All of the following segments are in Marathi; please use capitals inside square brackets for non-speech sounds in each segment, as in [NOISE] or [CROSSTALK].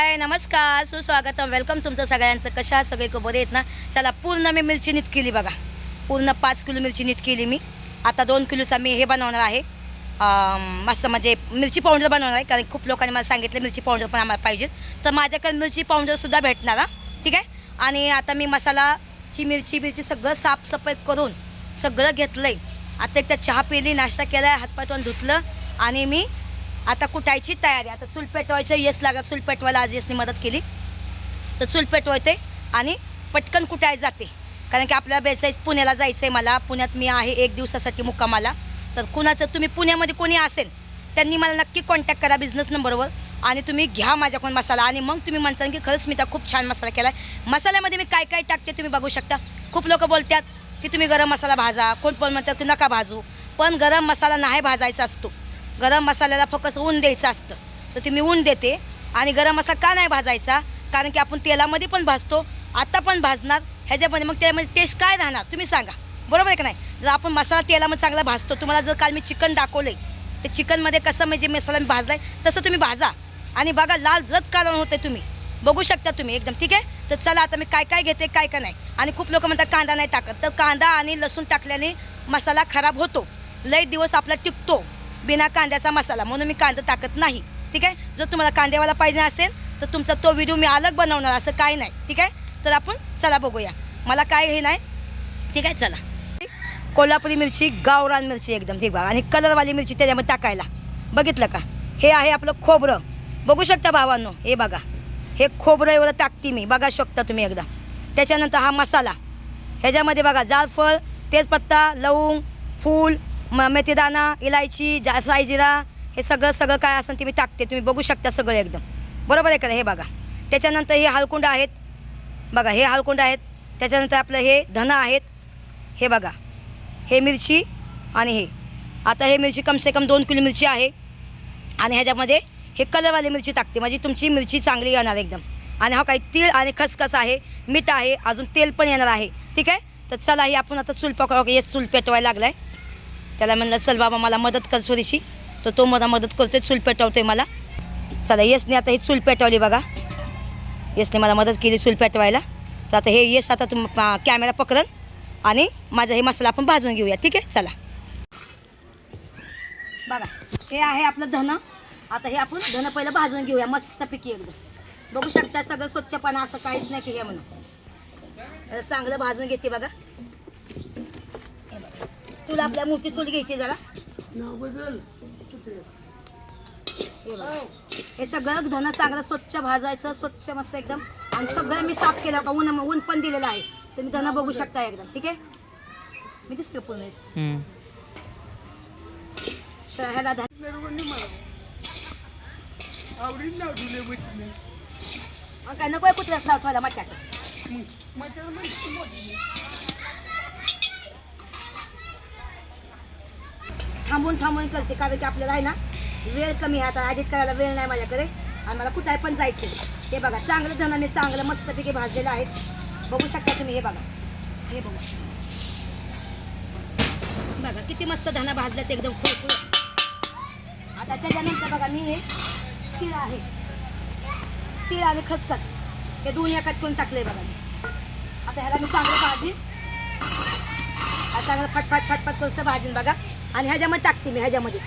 हाय नमस्कार सुस्वागतम. वेलकम तुमचं सगळ्यांचं. कशा सगळे बरे आहेत ना? चला पूर्ण मी मिरची नीट केली बघा. पूर्ण पाच किलो मिरची नीट केली मी. आता दोन किलोचा मी हे बनवणार आहे. मस्त म्हणजे मिरची पावडर बनवणार आहे कारण खूप लोकांनी मला सांगितलं मिरची पावडर पण आम्हाला पाहिजे. तर माझ्याकडे मिरची पावडरसुद्धा भेटणार हा. ठीक आहे? आणि आता मी मसालाची मिरची बिरची सगळं साफसफाई करून सगळं घेतलं आहे आता एक चहा पिली नाश्ता केला आहे हातपाय तोंड धुतलं आणि मी आता कुटायची तयारी. आता चूल पेटवायचं येस लागत चूल पेटवायला आज यसनी मदत केली. तर चूल पेटवते आणि पटकन कुटाय जाते. कारण की आपल्याला बेसाईज पुण्याला जायचं आहे मला. पुण्यात मी आहे एक दिवसासाठी मुक्कामाला. तर कुणाचं तुम्ही पुण्यामध्ये कोणी असेल त्यांनी मला नक्की कॉन्टॅक्ट करा बिझनेस नंबरवर आणि तुम्ही घ्या माझ्याकडून मसाला. आणि मग तुम्ही म्हणसाल की खरंच मी त्या खूप छान मसाला केला आहे मसाल्यामध्ये मी काय काय टाकते तुम्ही बघू शकता. खूप लोक बोलतात की तुम्ही गरम मसाला भाजा. कोण पण म्हणतात की नका भाजू. पण गरम मसाला नाही भाजायचा असतो. गरम मसाल्याला फोकस ऊन द्यायचं असतं. तर ते मी ऊन देते. आणि गरम मसाला का नाही भाजायचा? कारण की आपण तेलामध्ये पण भाजतो आता पण भाजणार ह्याच्यामध्ये मग त्यामध्ये टेस्ट काय राहणार? तुम्ही सांगा. बरोबर आहे का नाही? जर आपण मसाला तेलामध्ये चांगला भाजतो तुम्हाला जर काल मी चिकन दाखवलं आहे तर चिकनमध्ये कसं म्हणजे मसाला मी भाजला आहे तसं तुम्ही भाजा. आणि बघा लाल रद कारण होते तुम्ही. बघू शकता तुम्ही एकदम ठीक आहे? तर चला आता मी काय काय घेते काय काय नाही. आणि खूप लोक म्हणतात कांदा नाही टाकत. तर कांदा आणि लसूण टाकल्याने मसाला खराब होतो. लई दिवस आपला टिकतो. बिना कांद्याचा मसाला. म्हणून मी कांदा टाकत नाही. ठीक आहे? जर तुम्हाला कांद्यावाला पाहिजे असेल तर तुमचा तो व्हिडिओ मी अलग बनवणार असं काही नाही. ठीक आहे? तर आपण चला बघूया. मला काय हे नाही. ठीक आहे? चला. कोल्हापुरी मिरची गावरान मिरची एकदम ठीक बघा आणि कलरवाली मिरची त्याच्यामध्ये टाकायला. बघितलं का? हे आहे आपलं खोबरं. बघू शकता भावांनो हे बघा. हे खोबरं एवढं टाकते मी. बघा शकता तुम्ही एकदा. त्याच्यानंतर हा मसाला. ह्याच्यामध्ये बघा जायफळ तेजपत्ता लवंग फूल म मेथीदाणा इलायची जा जिरा हे सगळं सगळं काय असेल ते मी टाकते. तुम्ही बघू शकता सगळं एकदम. बरोबर आहे का हे बघा. त्याच्यानंतर हे हालकुंड आहेत. बघा हे हालकुंड आहेत. त्याच्यानंतर आपलं हे धनं आहेत. हे बघा. हे मिरची आणि हे. आता हे मिरची कमसे कम दोन किलो मिरची आहे. आणि ह्याच्यामध्ये हे कलरवाली मिरची टाकते. म्हणजे तुमची मिरची चांगली येणार एकदम. आणि हा काही तीळ आणि खसखस आहे. मीठ आहे. अजून तेल पण येणार आहे. ठीक आहे? तर चला ही आपण आता चूल पकडा येस चूल पेटवायला लागला आहे त्याला म्हणलं चल बाबा मला मदत कर थोडीशी तर तो मला मदत करतोय चूल पेटवतोय मला. चला येसने आता ही चूल पेटवली बघा. येसने मला मदत केली चूल पेटवायला. तर आता हे येस आता तुम कॅमेरा पकडन आणि माझा हे मसाला आपण भाजून घेऊया. ठीक आहे? चला. बघा हे आहे आपलं धन आता हे आपण धन पहिलं भाजून घेऊया. मस्तपैकी एकदम. बघू शकता सगळं स्वच्छपणा असं काहीच नाही की हे म्हणून. चांगलं भाजून घेते बघा. चूल आपल्या मोठी चूल घ्यायची जरा. हे बघा. हे सगळं धन चांगलं स्वच्छ भाजायचं स्वच्छ मस्त एकदम. आणि सगळं मी साफ केलं का ऊन ऊन पण दिलेलं आहे. तुम्ही धन बघू शकता एकदम. ठीक आहे? मी दिसते का पूर्ण? तर ह्याला काय नको कुत्र्याच नाव ठेवायला मच्छाचं थांबून थांबून करते कारण की आपल्याला आहे ना वेळ कमी आहे. आता ॲडिट करायला वेळ नाही माझ्याकडे. आणि मला कुठे पण जायचं आहे हे बघा चांगलं धनाने चांगलं मस्तपैकी भाजलेलं आहे. बघू शकता तुम्ही हे बघा. हे बघा बघा किती मस्त धना भाजल्यात एकदम फुल आता त्याच्यानंतर बघा मी हे तीळ आहे. तीळ आणि खसखस. हे दोन्ही एकात करून टाकले बघा. मी आता ह्याला मी चांगलं भाजीन. आता चांगलं फटफट फटफट कसं भाजीन बघा. आणि ह्याच्यामध्ये टाकते मी ह्याच्यामध्येच.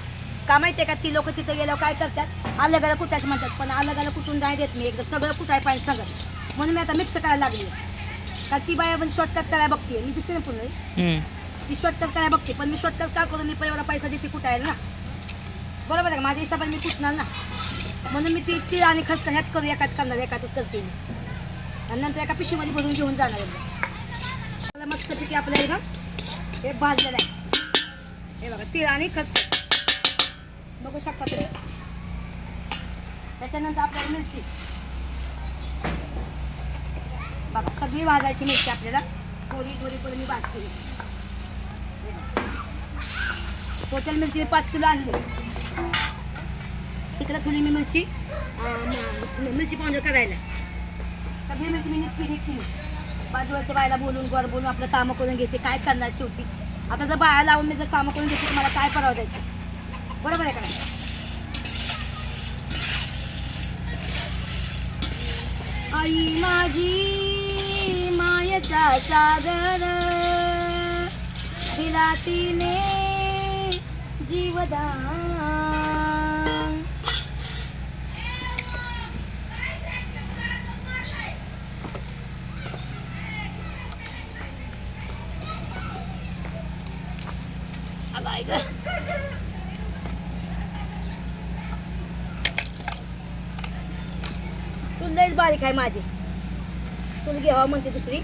का माहिती आहे का ती लोक तिथं गेल्यावर काय करतात? अलग अलग कुटायचं म्हणतात पण अलग अलग कुठून नाही देत मी एकदम सगळं कुटाय पाहिजे सगळं. म्हणून मी आता मिक्स करायला लागली. कारण ती बाया पण शॉर्टकट करायला बघते मी दिसते ना पुन्हा ती शॉर्टकट करायला बघते पण मी शॉर्टकट का करून मी पण एवढा पैसा देते कुठायला ना? बरोबर आहे का? माझ्या हिशोबाने मी कुठणार ना? म्हणून मी ती तीळ आणि खसखस ह्यात करू एकाच करणार एकातच करते मी. आणि नंतर एका पिशवीमध्ये भरून घेऊन जाणार मला मस्तपैकी आपल्या एकदम हे भाजलेलं आहे. हे बघा तीळ आणि खसखस. बघू शकता तुम्ही. त्याच्यानंतर आपल्याला मिरची. बघा सगळी भाजायची मिरची आपल्याला. थोडी थोडी करून मी भाजते. टोटल मिरची मी पाच किलो आणली. तिकडे थोडी मी मिरची. मिरची पावडर करायला. सगळी मिरची मी निघते निघते बाजूच्या बाजूवरच्या बायला बोलून गोर बोलून आपलं कामं करून घेते. काय करणार शेवटी? आता जर बाया लावून मी जर कामं करून घेते तर मला काय करावं द्यायचं? बरोबर आहे का नाही? आई माझी मायचा सागर दिला तिने जीवदान अगं आई गं. चूल लईच बारीक आहे माझी. चुल घ्यावा म्हणते दुसरी.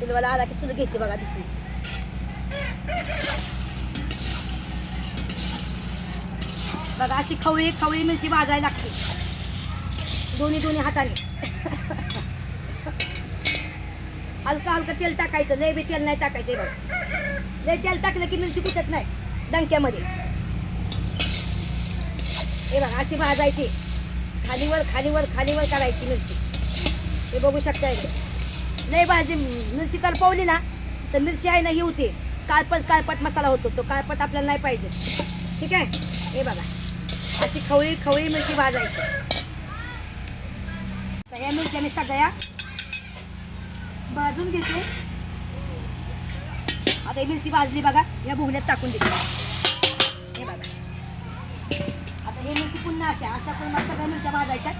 चुलवाला आला की चुल घेते बघा दुसरी. बघा अशी खवळी खवळी मिरची भाजायला लागते. दोन्ही दोन्ही हाताने. हलका हलकं तेल टाकायचं. लय बी तेल नाही टाकायचं बघ. लय तेल टाकलं की मिरची कुठत नाही. डंक्यामध्ये. हे बघा अशी भाजायची. खालीवर खालीवर खालीवर करायची मिरची. हे बघू शकता नाही भाजी मिरची करपवली ना तर मिरची आहे ना ही होते. काळपट काळपट मसाला होतो. तो काळपट आपल्याला नाही पाहिजे. ठीक आहे? हे बघा. अशी खवळी खवळी मिरची भाजायची. तर या मिरच्या मी सगळ्या भाजून घेतो. आता ही मिरची भाजली बघा. या भुगण्यात टाकून देते. हे अशा अशा पण मला सगळ्या मिरच्या भाजायच्या.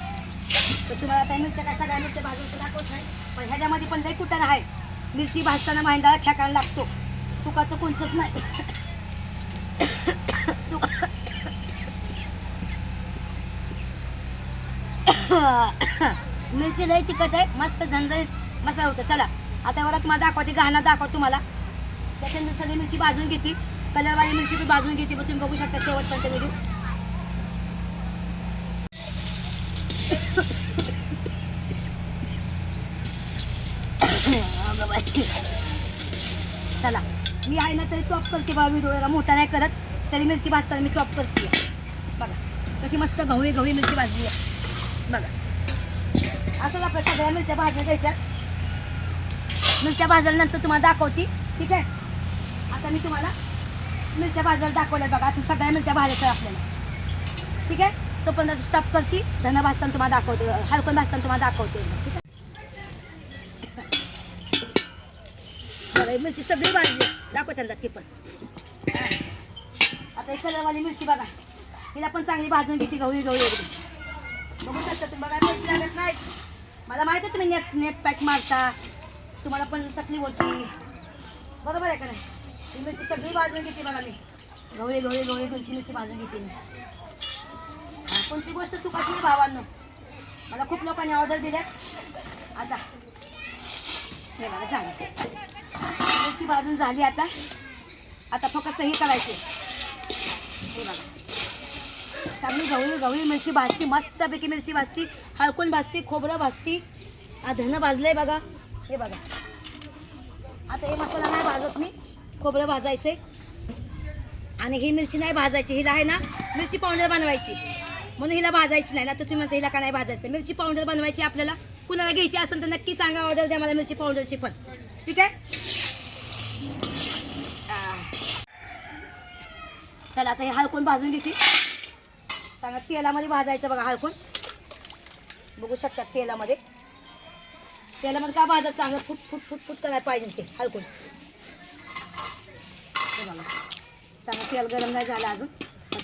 तर तुम्हाला आता मिरच्या काय सगळ्या मिरच्या भाजून दाखवत नाही पण ह्याच्यामध्ये पण लई कुठं आहे. मिरची भाजताना मांडाला खेकायला लागतो. सुकाचं कोणचंच नाही. मिरची लई तिखट आहे. मस्त झणझणीत मसाला होतं. चला आता मला तुम्हाला दाखवते. गहना दाखव तुम्हाला. त्याच्यानंतर सगळी मिरची भाजून घेते. कलरवाली मिरची बी भाजून घेते. मग तुम्ही बघू शकता शेवटपर्यंत व्हिडिओ चला मी आहे ना तरी टॉप करते बा व्हिडिओला मोठा नाही करत तरी मिरची भाजताना मी टॉप करते बघा कशी मस्त गहू गहू मिरची भाजली आहे. बघा. असंच आपल्या सगळ्या मिरच्या भाजल्या घ्यायच्या मिरच्या भाजल्यानंतर तुम्हाला दाखवते ठीक आहे? आता मी तुम्हाला मिरच्या भाजायला दाखवल्या बघा. आता सगळ्या मिरच्या भाजायच्या आपल्याला. ठीक आहे? तो पण स्टॉप करते. धना भाजताना तुम्हाला दाखवते हलकून भाजताना तुम्हाला दाखवते. ठीक आहे बघा मिरची सगळी वाढली. दाखव त्यांना ती पण. आता एक कलरवाली मिरची बघा. हिला पण चांगली भाजून घेते गवळी गवळी एकदम. बघू शकता तुम्ही बघा पैसे लागत नाही मला माहिती आहे तुम्ही नेट नेट पॅक मारता. तुम्हाला पण तकलीफ होती. बरोबर आहे का नाही? ही मिरची सगळी भाजून घेते बघा मी. गवळी गवळी गवळी दोनची मिरची भाजून घेते मी. कोणती गोष्ट चुकायची नाही भावांनो? मला खूप लोकांनी ऑर्डर दिल्या. आता. हे बघा झालं. मिरची भाजून झाली आता. आता फक्त हे करायचे. हे बघा. चांगली गवळी गवळी मिरची भाजती मस्तपैकी मिरची भाजती हळकून भाजती खोबरं भाजती. आ धनं भाजलंय बघा. हे बघा. आता हे मसाला नाही भाजत मी. खोबरं भाजायचंय. आणि ही मिरची नाही भाजायची. हिला आहे ना मिरची पावडर बनवायची. म्हणून हिला भाजायची नाही. ना तर तुम्ही म्हणता हिला का नाही भाजायचं? मिरची पावडर बनवायची आपल्याला. कुणाला घ्यायची असेल तर नक्की सांगा. ऑर्डर द्या मला मिरची पावडरची पण. ठीक आहे? चला आता हे हळकून भाजून घेते. चांगलं तेलामध्ये भाजायचं बघा हळकून बघू शकतात तेलामध्ये. तेलामध्ये का भाजायचं चांगलं फुट फुट फुट फुट करायला पाहिजे ते हळकून चांगलं तेल गरम नाही झालं अजून.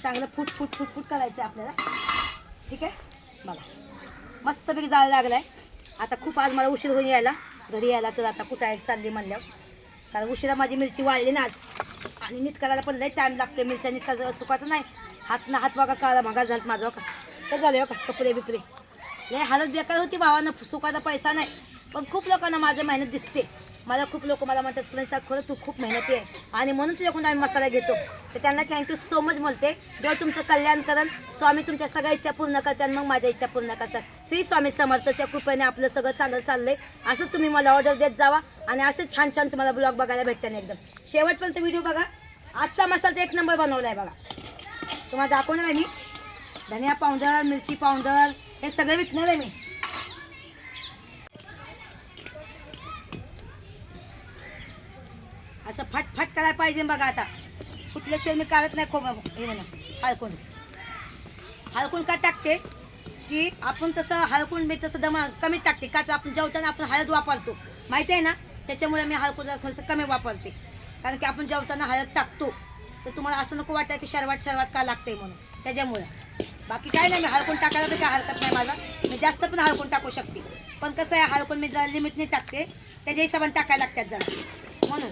चांगलं फुट फुट फुट फुट करायचं आहे आपल्याला. ठीक आहे? बघा. मस्तपैकी जाळ लागला आहे आता खूप आज मला उशीर होऊन यायला. घरी यायला तर आता कुठं आहे चालली म्हणल्यावर. कारण उशिरा माझी मिरची वाळली ना आज. आणि नीट करायला पण लई टाईम लागतो मिरच्या नीट करायचं सुकाचं नाही. हात ना हात बघा काळा भागा झालं माझं का काय झालं हो का कपडे बिपडे. नाही हालत बेकार होती भावानं सुकाचा पैसा नाही. पण खूप लोकांना माझं मेहनत दिसते. मला खूप लोक मला म्हणतात सुनीता खरं तू खूप मेहनती आहे. आणि म्हणून तुझ्याकडून आम्ही मसाला घेतो. तर त्यांना थँक्यू सो मच बोलते. देव तुमचं कल्याण करण. स्वामी तुमच्या सगळ्या इच्छा पूर्ण करतात मग माझ्या इच्छा पूर्ण करतात. श्री स्वामी समर्थच्या कृपेने आपलं सगळं चांगलं चाललंय. असं तुम्ही मला ऑर्डर देत जावा. आणि असं छान छान तुम्हाला ब्लॉग बघायला भेटतात एकदम. शेवटपर्यंत व्हिडिओ बघा. आजचा मसाला तर एक नंबर बनवला आहे बघा. तुम्हाला दाखवणार आहे मी. धनिया पावडर मिरची पावडर हे सगळं विकणार आहे मी. असं फटफट करायला पाहिजे बघा आता. कुठल्याशिवाय मी काढत नाही खोबा हे म्हणा हळकून हळकून का टाकते? की आपण तसं हळकून मी तसं दमा कमी टाकते. का तर आपण जेवताना आपण हळद वापरतो. माहिती आहे ना? त्याच्यामुळे मी हळकून थोडंसं कमी वापरते. कारण की आपण जेवताना हळद टाकतो. तर तुम्हाला असं नको वाटतं की शर्वात शर्वात का लागते म्हणून. त्याच्यामुळे. बाकी काय नाही मी हळकून टाकायला तर काय हरकत नाही मला मी जास्त पण हळकून टाकू शकते. पण कसं आहे हळकून मी जरा लिमिटने टाकते. त्याच्या हिशोबाने टाकायला लागतात जरा. म्हणून.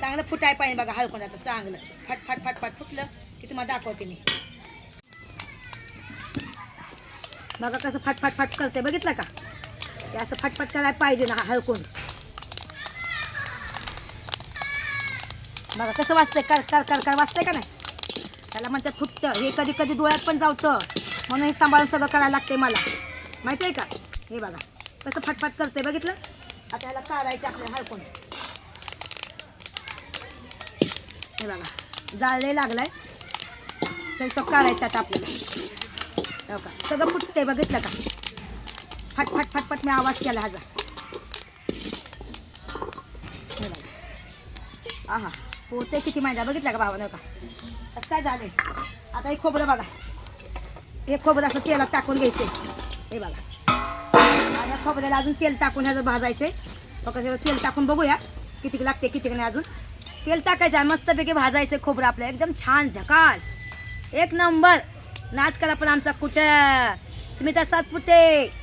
चांगलं फुटाय पाहिजे बघा हळकून आता चांगलं. फट फट फट फट फुटलं की तुम्हाला दाखवते मी. बघा कसं फट फट करते. बघितलं का? ते असं फटफट करायला पाहिजे ना हळकुंड बघा कसं वाचतंय कर कर कर कर वाचतंय का नाही? त्याला म्हणतात फुटतं. हे कधी कधी डोळ्यात पण जावतं. म्हणून हे सांभाळून सगळं करायला लागते मला. माहिती आहे का? हे बघा. कसं फटफट करते बघितलं? आता ह्याला काढायचं आपल्याला हळकुंड हे बघा. जाळले लागलाय. तरी सब काढायचं आता आपल्याला. हो का सगळं फुटते बघितलं का? फटफट फटफट मी आवाज केला ह्याचा हा आहा पोते किती माहिती आहे, बघितलं का भावानं का? असं काय झाले? आता हे खोबरं बघा. हे खोबरं असं तेलात टाकून घ्यायचे. हे बघा. आणि या खोबऱ्याला अजून तेल टाकून ह्याचं भाजायचं. फक्त तेल टाकून बघूया किती लागते किती नाही अजून. तेल टाकायचं मस्तपैकी भाजायचं खोबरं आपलं. एकदम छान झकास. एक नंबर. नाच करा पण आमचा कुठं. स्मिता सातपुते.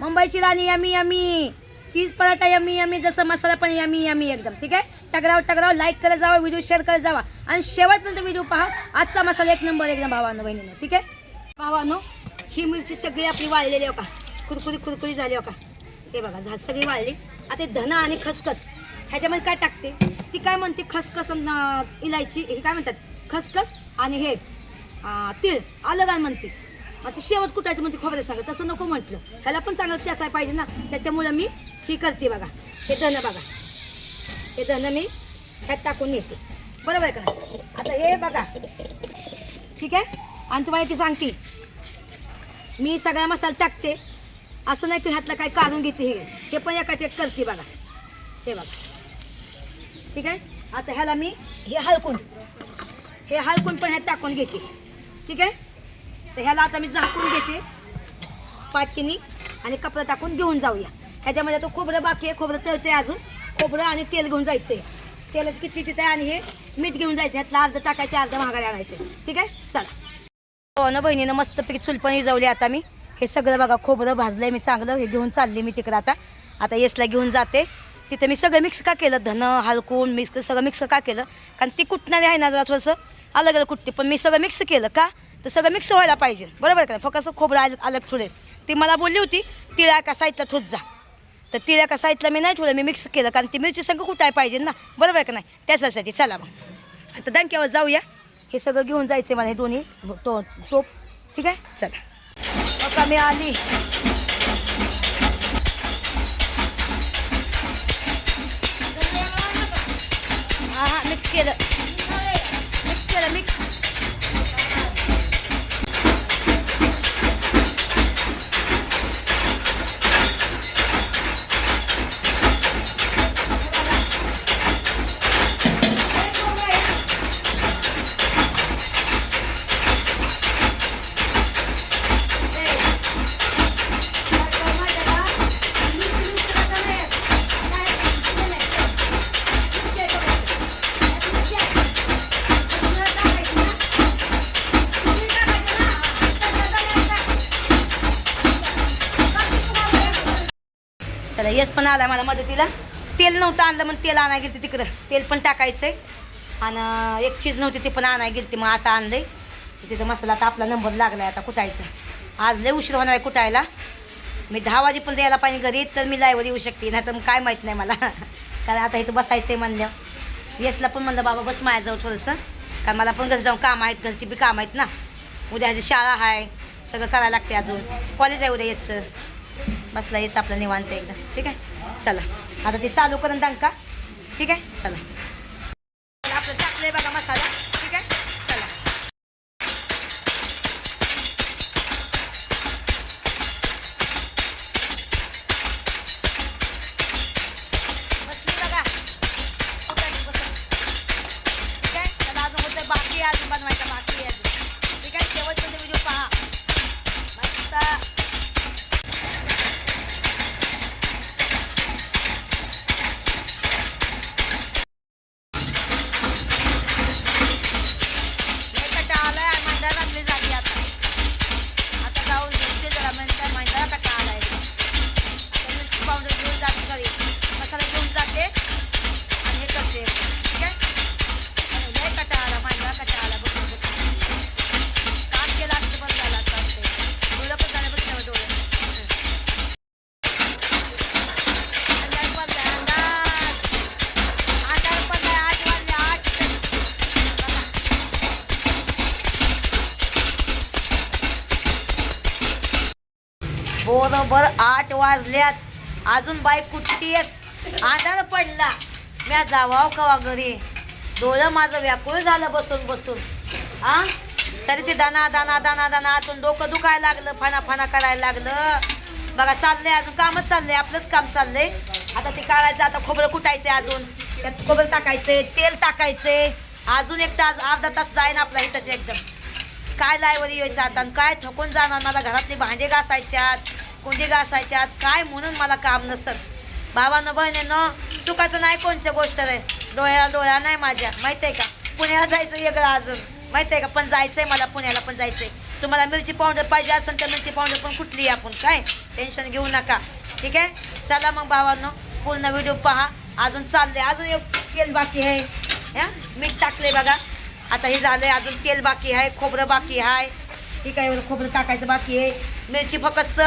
मुंबईची राणी yummy yummy. Cheese paratha yummy yummy. जसं मसाला पण यमी यमी एकदम ठीक आहे? टगराव टगराव. लाईक करत जावा व्हिडिओ शेअर करत जावा. आणि शेवटपर्यंत व्हिडिओ पहा. आजचा मसाला एक नंबर एकदम भावानो बहिणीनं ठीक आहे? भावानो ही मिरची सगळी आपली वाळलेली हो का कुरकुरी कुरकुरी झाली हो का हे बघा झाड सगळी वाळली. आता धन धना आणि खसखस. ह्याच्यामध्ये काय टाकते? ती काय म्हणते? खसखस इलायची हे काय म्हणतात? खसखस आणि हे तीळ. आलं आणि म्हणते? आता शेवट कुटायचं म्हणजे खोबरे सांगत तसं नको म्हटलं. ह्याला पण चांगलं त्याचा पाहिजे ना. त्याच्यामुळं मी ही करते बघा. हे धन बघा. हे धन मी ह्यात टाकून येते. बरोबर आहे का आता हे बघा. ठीक आहे? आणि तुम्हाला ती सांगते. मी सगळा मसाला टाकते. असं नाही की ह्यातलं काय काढून घेते हे. हे पण एकाच एक करते बघा. हे बघा. ठीक आहे? आता ह्याला मी हे हलकून हे हलकून पण ह्यात टाकून घेते. ठीक आहे? तर ह्याला आता मी झाकून घेते पाटकिनी आणि कपडा टाकून घेऊन जाऊया. ह्याच्यामध्ये आता खोबरं बाकी आहे खोबरं तळते अजून. खोबरं आणि तेल घेऊन जायचं आहे तेलाची किती तिथे आणि हे मीठ घेऊन जायचं ह्यातला अर्ध टाकायचे अर्ध महागारी आणायचं ठीक आहे? चला. हो ना बहिणीनं मस्तपैकी चुलपण इजवली आता मी. हे सगळं बघा खोबरं भाजलं आहे मी चांगलं. हे घेऊन चालले मी तिकडं आता. आता येसला घेऊन जाते. तिथं मी सगळं मिक्स का केलं? धनं हलकून मिक्स सगळं मिक्स का केलं? कारण ती कुटणारी आहे ना जरा थोडंसं अलग अलग कुटते पण मी सगळं मिक्स केलं का? तर सगळं मिक्स व्हायला पाहिजे. बरोबर का नाही? फक्त असं खोबरं आलं अलग ती मला बोलली होती तिळा का साईडला थोत जा. तर तिळा का साईडला मी नाही ठेवलं मी मिक्स केलं. कारण ती मिरची संग कुटाय पाहिजे ना? बरोबर आहे का नाही? त्याच्यासाठी चला मग. आता दणक्यावर जाऊया. हे सगळं घेऊन जायचं मला हे दोन्ही तो टोप. ठीक आहे? चला. बघा मी आली. हां हां मिक्स केलं. मिक्स केलं मिक्स आला मला मदतीला. तेल नव्हतं आणलं मग तेल आणायला गेलते तिकडं. तेल पण टाकायचं आहे आणि एक चीज नव्हती ती पण आणायला गेलती मग आता आणलंय. तिथं मसाला आता आपला नंबर लागलाय आता कुटायचा आज लय उशीर होणार आहे कुटायला मी दहा वाजेपर्यंत यायला पाहिजे घरी तर मी लाईव्हर येऊ शकते. नाही तर मग काय माहीत नाही मला. [LAUGHS] कारण आता इथं बसायचं आहे म्हणलं येसला पण म्हणलं बाबा बस माझ्याजवळ थोडंसं. कारण मला पण घरी जाऊन काम आहेत घरची बी काम आहेत ना. उद्या ह्याची शाळा आहे सगळं करायला लागते अजून. कॉलेज आहे उद्या यायचं बसला येस आपलं निवांत एकदा ठीक आहे? चला. आता ते चालू करून का? ठीक आहे? चला. अजून बाय कुठलीच आधार पडला. म्या जावाव कवा घरी? डोळं माझं व्याकुळ झालं बसून बसून. आ? तरी ते दाना दाना दाना दाना आतून डोकं दुखायला लागलं फाना फाना करायला लागलं. बघा चाललंय अजून कामच चाललंय आपलंच काम चाललंय. आता ते काढायचं आता खोबरं कुटायचंय अजून. त्यात खोबरं टाकायचंय तेल टाकायचंय. अजून एक तास अर्धा तास जाईन आपला इथंच एकदम. काय लायवर यायचं आता काय थकून जाणार? मला घरातली भांडे घासायच्यात. कुंडी घासायच्यात काय म्हणून मला काम नसत भावानं बहिणीनं सुखाचं नाही कोणत्या गोष्ट रे. डोळ्या डोळ्या नाही माझ्या. माहिती आहे का? पुण्याला जायचं वेगळं अजून. माहिती आहे का? पण जायचंय मला पुण्याला पण जायचंय. तुम्हाला मिरची पावडर पाहिजे असेल तर मिरची पावडर पण कुठली आपण? काय? टेन्शन घेऊ नका. ठीक आहे? चला मग भावांनो पूर्ण व्हिडिओ पहा. अजून चाललंय. अजून एक तेल बाकी आहे. हा? मीठ टाकले बघा. आता हे झालंय. अजून तेल बाकी आहे. खोबरं बाकी आहे. ठीक आहे? खोबरं टाकायचं बाकी आहे. मिरची फक्त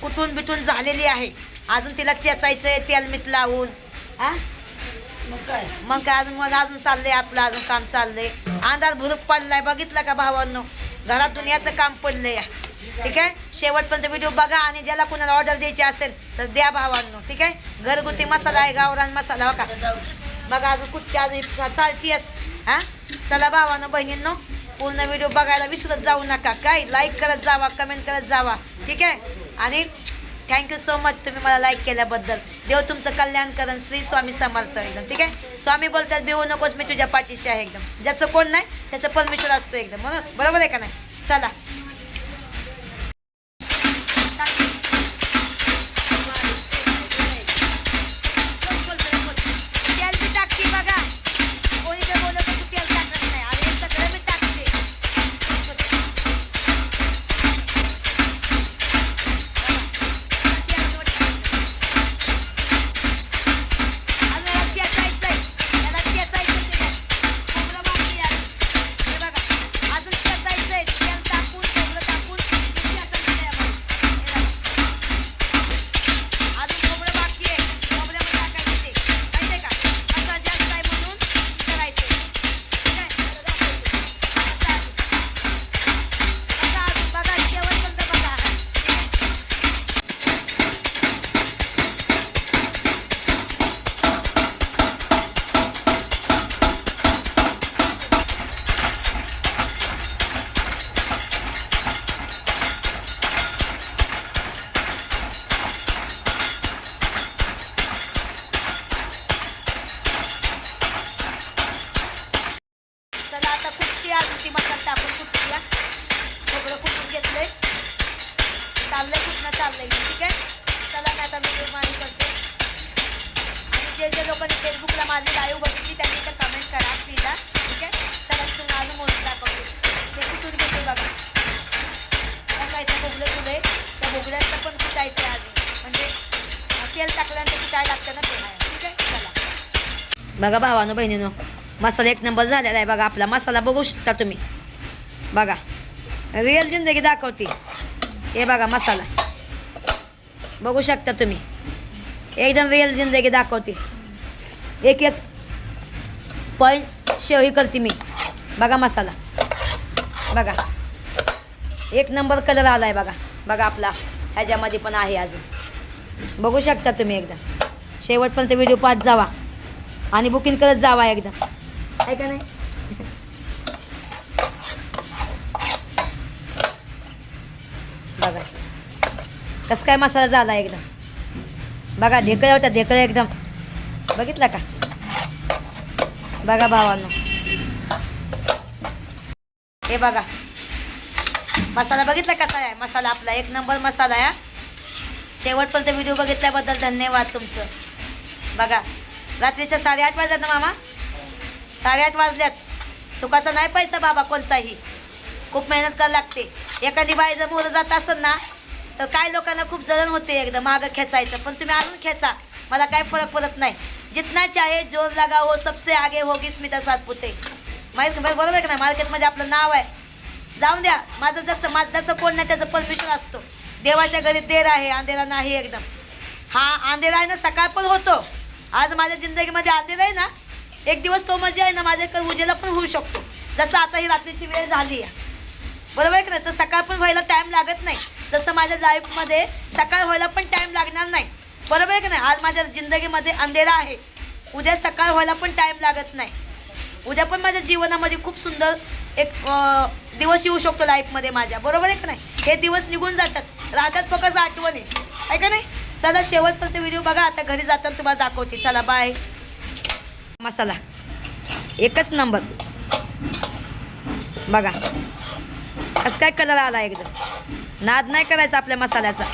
कुटून बिटून झालेली आहे. अजून तिला चेचायचं आहे तेल मीठ लावून. हा मग काय? मग काय अजून मला अजून चाललंय आपलं अजून काम चाललंय. अंधार भुरुक पडलाय बघितलं का भावांनो? घरात दुनियाचं काम पडलंय. ठीक आहे? शेवटपर्यंत व्हिडिओ बघा आणि ज्याला कोणाला ऑर्डर द्यायची असेल तर द्या भावांनो. ठीक आहे? घरगुती मसाला आहे गावरान मसाला हो का? बघा अजून कुठची अजून चालतीयच हा चला भावानं बहिणींनो पूर्ण व्हिडिओ बघायला विसरत जाऊ नका. काय? लाईक करत जावा कमेंट करत जावा. ठीक आहे? आणि थँक्यू सो मच तुम्ही मला लाईक केल्याबद्दल. देव तुमचं कल्याण करण श्री स्वामी समर्थ एकदम ठीक आहे? स्वामी बोलतात भिवू नकोस मी तुझ्या पाठीशी आहे एकदम. ज्याचं कोण नाही त्याचं परमेश्वर असतो एकदम म्हणून बरोबर आहे का नाही? चला. बघा भावानं बहिणीनं. मसाला एक नंबर झालेला आहे बघा आपला. मसाला बघू शकता तुम्ही. बघा. रिअल जिंदगी दाखवते. हे बघा मसाला. बघू शकता तुम्ही. एकदम रिअल जिंदगी दाखवते. एक एक पॉईंट शेवही करते मी. बघा मसाला. बघा. एक नंबर कलर आला आहे बघा. बघा आपला. ह्याच्यामध्ये पण आहे अजून. बघू शकता तुम्ही एकदा. शेवटपर्यंत व्हिडिओ पाठ जावा. आणि बुकिंग करत जावा एकदम आहे का नाही? बघा. कसं काय मसाला झाला एकदम. बघा ढेकळ्या होत्या ढेकळ्या एकदम. बघितलं का? बघा भावांनो. हे बघा. मसाला बघितला कसा आहे? मसाला आपला एक नंबर मसाला आहे. शेवटपर्यंत व्हिडिओ बघितल्याबद्दल धन्यवाद तुमचं. बघा. रात्रीच्या साडेआठ वाजल्यात ना मामा? साडेआठ वाजल्यात. सुखाचा नाही पैसा बाबा कोणताही. खूप मेहनत करावी लागते. एखादी बाई जर मोरं जात असेल ना तर काय लोकांना खूप जळण होते एकदम मागं खेचायचं. पण तुम्ही अजून खेचा. मला काय फरक पडत नाही. जितना चाहे जोर लागा हो सबसे आगे होगी स्मिता सातपुते. माहीत बरोबर आहे का नाही? मार्केटमध्ये आपलं नाव आहे. जाऊन द्या. माझं जसं माझं जसं कोण नाही त्याचं परमिशन असतो. देवाच्या घरी देर आहे अंधेरा नाही एकदम. हा अंधेरा आहे ना सकाळ पण होतो. आज माझ्या जिंदगीमध्ये अंधेरा आहे ना एक दिवस तो म्हणजे आहे ना माझ्याकडे उजेला पण होऊ शकतो. जसं आता ही रात्रीची वेळ झाली आहे. बरोबर आहे की नाही? तर सकाळ पण व्हायला टाईम लागत नाही. जसं माझ्या लाईफमध्ये सकाळ व्हायला पण टाईम लागणार नाही. बरोबर आहे की नाही? आज माझ्या जिंदगीमध्ये अंधेरा आहे. उद्या सकाळ व्हायला पण टाईम लागत नाही. उद्या पण माझ्या जीवनामध्ये खूप सुंदर एक दिवस येऊ शकतो लाईफमध्ये माझ्या. बरोबर आहे का नाही? हे दिवस निघून जातात. राहतात फक्त आठवणी. आहे का नाही? चला शेवटपर्यंत व्हिडिओ बघा. आता घरी जाताना तुम्हाला दाखवते. चला बाय मसाला. एकच नंबर बघा. कसं काय कलर आला एकदम. नाद नाही करायचा आपल्या मसाल्याचा.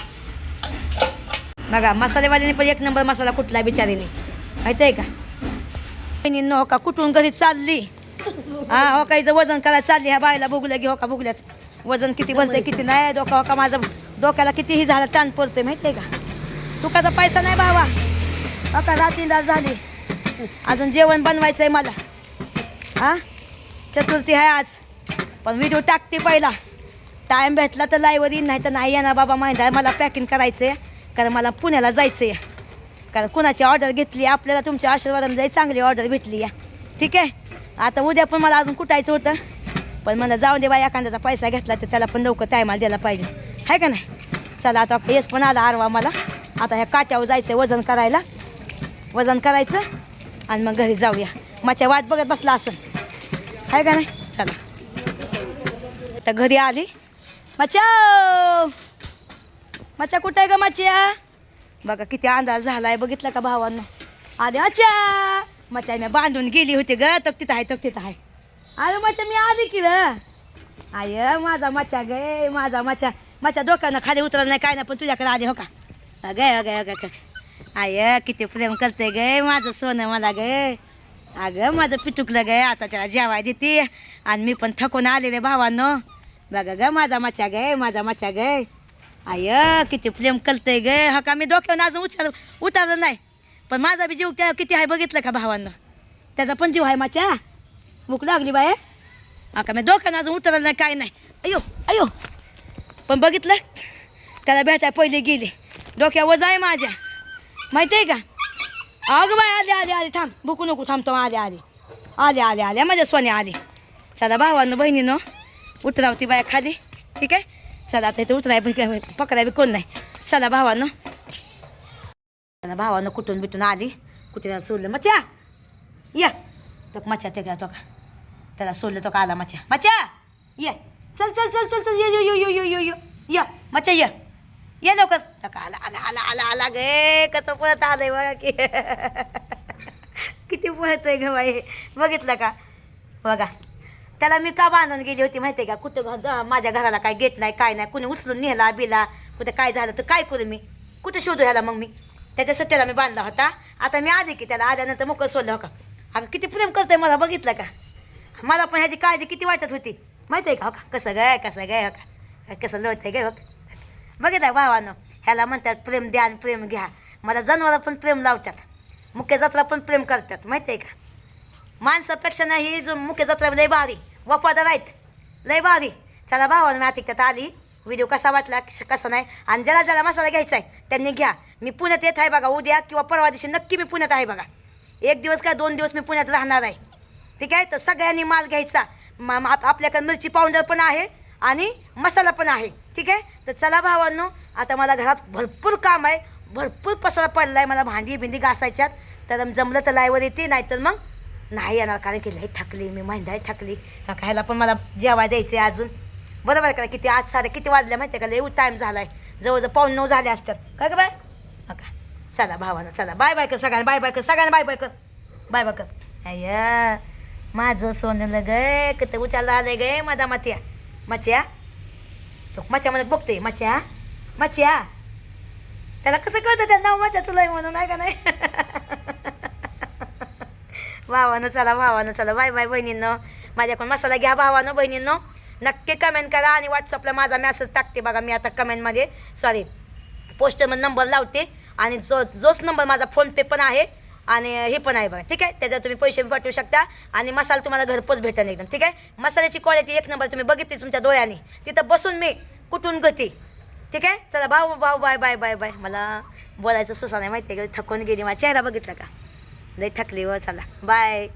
बघा मसालेवाल्याने पण एक नंबर मसाला कुठला बिचारीने. माहिती आहे का? बहिणींनो हो का कुठून घरी चालली? हा हो का इथं वजन करायला चालली ह्या बायला बघूल्या की हो का बुगल्यात वजन किती बसतंय किती नाही डोका हो का माझं डोक्याला कितीही झालं ताण पडतोय माहिती आहे का? सुखाचा पैसा नाही बाबा हो का रात्रीला झाली. अजून जेवण बनवायचं आहे मला. हां? चतुर्थी आहे आज. पण व्हिडिओ टाकते पहिला. टाईम भेटला तर लाईवर येईन नाही तर नाही येणार बाबा माहीत आहे मला पॅकिंग करायचं आहे कारण मला पुण्याला जायचं आहे कारण कुणाची ऑर्डर घेतली आपल्याला तुमच्या आशीर्वादाने जाई चांगली ऑर्डर भेटली आहे. ठीक आहे? आता उद्या पण मला अजून कुठायचं होतं. पण मला जाऊ दे बाई एखाद्याचा पैसा घेतला तर त्याला पण लवकर टायमाला द्यायला पाहिजे. आहे का नाही? चला आता येस पण आला आरवा मला. आता ह्या काट्यावर जायचं वजन करायला. वजन करायचं आणि मग घरी जाऊया. माझ्या वाट बघत बसला असं आहे का नाही? चला. तर घरी आली. मच्छा मच्छा कुठं आहे ग मच्छा? बघा किती अंदाज झाला आहे बघितलं का भावांना? आले अच्छा मच्छा मी बांधून गेली होती ग. तक तिथं आहे तक तिथं आहे. अरे मच्छा मी आली की र आय माझा मच्छा गे. माझा मच्छा. मच्छा डोक्यानं खाली उतरला नाही काय नाही पण तुझ्याकडे आली हो का? अगं अगं अगं अगं. आय किती प्रेम करते गे माझं सोनं मला गे. अगं माझं पिटुकलं गे आता त्याला जेवाय देते. आणि मी पण थकून आलेले भावांनो. बघा ग माझा मच्छा गे माझा मच्छा गे. आय किती प्रेम करते गे. हा का मी डोक्यावर अजून उचार उतारलं नाही. पण माझा बी जीव त्या किती आहे बघितलं का भावांना? त्याचा पण जीव आहे माझ्या भूक लागली बाय हा का मी डोक्यानं अजून उतरलं नाही काय नाही. अयो अयो. पण बघितलं? त्याला भेटाय पहिले गेले. डोक्यावर आहे माझ्या. माहिती आहे का? अगं बाय आले आले आले थांब. भुकू नको थांबतो आले आले. आले आले आले. माझ्या सोने आले. चला भावानं बहिणीनं उतरावती बाया खाली. ठीक आहे? चला आता इथे उतराय पकडाय बी कोण नाही. चला भावानं. चला भावानं कुठून बिटून आली. कुठे सोडलं? मच्या या. तो मच्छा ते का तो का. त्याला सोडलं तो का आला मच्छा मच्छा ये. चल चल चल चल चल. ये यो यो यो यो यो यो. या. मच्छा ये. ये लवकर. तो आला आला आला आला आला गे. कसं पळत आलंय बघा की. किती पळतोय ग बाई. बघितलं का? बघा. त्याला मी का बांधून गेली होती माहिती आहे का? कुठं माझ्या घराला काय घेत नाही काय नाही. कुणी उचलून नेला बिला. कुठं काय झालं तर काय करू मी? कुठं शोधू ह्याला मग मी? त्याच्यासाठी त्याला मी बांधला होता. आता मी आले की त्याला आल्यानंतर मोकळं सोडलं हो का? अगं किती प्रेम करतोय मला बघितलं का? मला पण ह्याची काळजी किती वाटत होती. माहिती आहे का हो का? कसं गाय कसं गाय हो का? कसं लोटतंय गे हो का? बघितलं भावानं? ह्याला म्हणतात प्रेम द्या आणि प्रेम घ्या. मला जनावरं पण प्रेम लावतात. मुख्य जत्रा पण प्रेम करतात माहिती आहे का? माणसापेक्षा नाही जो मुख्य जत्रा लय भारी. वफादार आहेत. लय भारी. चला भावानं मी आता त्यात आली. व्हिडिओ कसा वाटला कसा नाही? आणि ज्याला ज्याला मसाला घ्यायचा आहे त्यांनी घ्या. मी पुण्यात येत आहे बघा उद्या किंवा परवा दिवशी नक्की मी पुण्यात आहे बघा. एक दिवस काय दोन दिवस मी पुण्यात राहणार आहे. ठीक आहे? तर सगळ्यांनी माल घ्यायचा. मा मा- आपल्याकडे मिरची पावडर पण आहे आणि मसाला पण आहे. ठीक आहे? तर चला भावांनो आता मला घरात भरपूर काम आहे. भरपूर पसारा पडला आहे मला भांडी बिंडी घासायच्यात. तर जमलं तर लायवर येते नाहीतर मग नाही येणार कारण की लई थकली मी महिंदा थकली. हा का ह्याला पण मला जेवा द्यायचं आहे अजून. बरोबर आहे का? किती आज साडे किती वाजल्या माहिती आहे का? लई टाईम झाला आहे जवळजवळ पाऊन नऊ झाले असतात. काय का बाय हा का? चला भावानं चला. बाय बाय कर सगळ्यांना बाय बाय कर. सगळ्यांना बाय बाय कर. बाय बाय कर. अय्या माझं सोनं गे किती उचललं आलं गे मदा मातिया मचिया तो मच्या म्हणत बघते मच्या. मच्या. त्याला कसं कळतं त्या नाव मच्या तुला म्हणून आहे का नाही? [LAUGHS] भावानं चला भावानं चला. बाय बाय बहिणींनो. माझ्याकडून मसाला घ्या भावानं बहिणींनो. नक्की कमेंट करा आणि व्हॉट्सअपला माझा मेसेज टाकते बघा मी आता कमेंटमध्ये सॉरी पोस्टरमध्ये नंबर लावते आणि जो जोच नंबर माझा फोनपे पण आहे. आणि हे पण आहे बघा ठीक आहे? त्याच्यावर तुम्ही पैसे पाठवू शकता आणि मसाला तुम्हाला घरपोच भेटेल एकदम ठीक आहे? मसाल्याची क्वालिटी एक नंबर तुम्ही बघितली तुमच्या डोळ्याने. तिथं बसून मी कुठून घेते ठीक आहे? चला भाऊ भाऊ बाय बाय बाय बाय. मला बोलायचं सुसा नाही माहिती आहे का? थकून गेली माझा चेहरा बघितला का? लई थकली व चला. बाय.